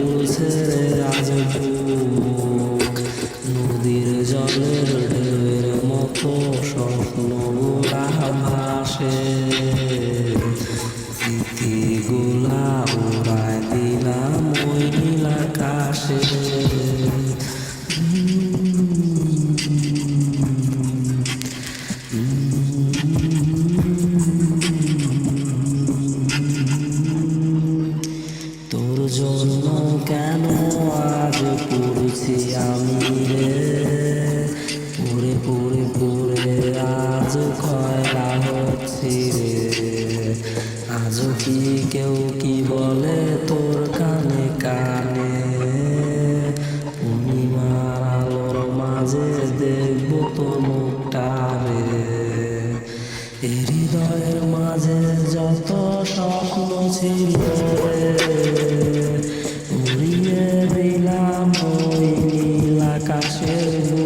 উড়ে পড়ছে রে আজ বুক নদীর জলের ঢেউয়ের মতো স্বপ্নগুলা ভাসে স্মৃতিগুলা উড়ায় দিলাম ওই নীল আকাশে তোর জন্য কেন আজ পড়ছি আমি রে? পড়ে পড়ে পড়ে আজ কয়লা হচ্ছি রে। আজও কি কেউ কি বলে তোর কানে কানে? পূর্ণিমার আলোর মাঝে দেখব তো মুখটা রে। হৃদয়ের মাঝে যত স্বপ্ন ছিল আকাশের